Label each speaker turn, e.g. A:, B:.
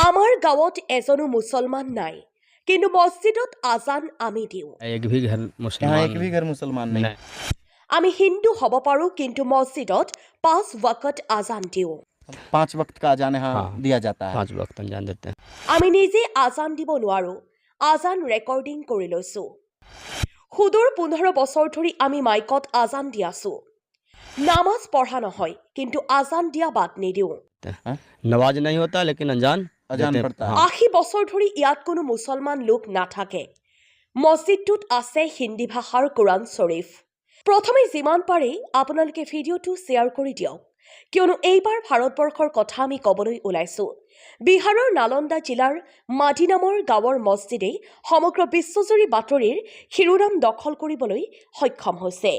A: আমাৰ গাঁৱত এজনো মুছলমান নাই কিন্তু মছজিদত আজান আমি দিওঁ
B: एक भी घर
C: यहाँ
B: मुसलमान
C: एक भी घर मुसलमान नहीं
B: नहीं
A: আমি হিন্দু হ'ব পাৰোঁ কিন্তু মছজিদত পাঁচ ৱাকত আজান দিওঁ
C: पांच वक्त का अजान यहाँ
B: हाँ।
C: दिया जाता है
B: पांच वक्त अंजाम देते हैं
A: আমি নিজে আজান দিব নোৱাৰোঁ আজান ৰেকৰ্ডিং কৰি লৈছোঁ সুদূৰ পোন্ধৰ বছৰ ধৰি আমি মাইকত আজান দি আছোঁ নামাজ পঢ়া নহয় কিন্তু আজান দিয়া বাদ নিদিওঁ
C: हाँ?
B: नवाज नहीं होता लेकिन अनजान
A: আশী বছৰ ধৰি ইয়াত কোনো মুছলমান লোক নাথাকে। মছজিদটোত আছে হিন্দী ভাষাৰ কোৰাণ শ্বৰীফ। প্ৰথমে যিমান পাৰি আপোনালোকে ভিডিঅ'টো শ্বেয়াৰ কৰি দিয়ক। কিয়নো এইবাৰ ভাৰতবৰ্ষৰ কথা আমি ক'বলৈ ওলাইছো। বিহাৰৰ নালন্দা জিলাৰ মাটি নামৰ গাঁৱৰ মছজিদেই সমগ্ৰ বিশ্বজুৰি বাতৰিৰ শিৰোনাম দখল কৰিবলৈ সক্ষম হৈছে।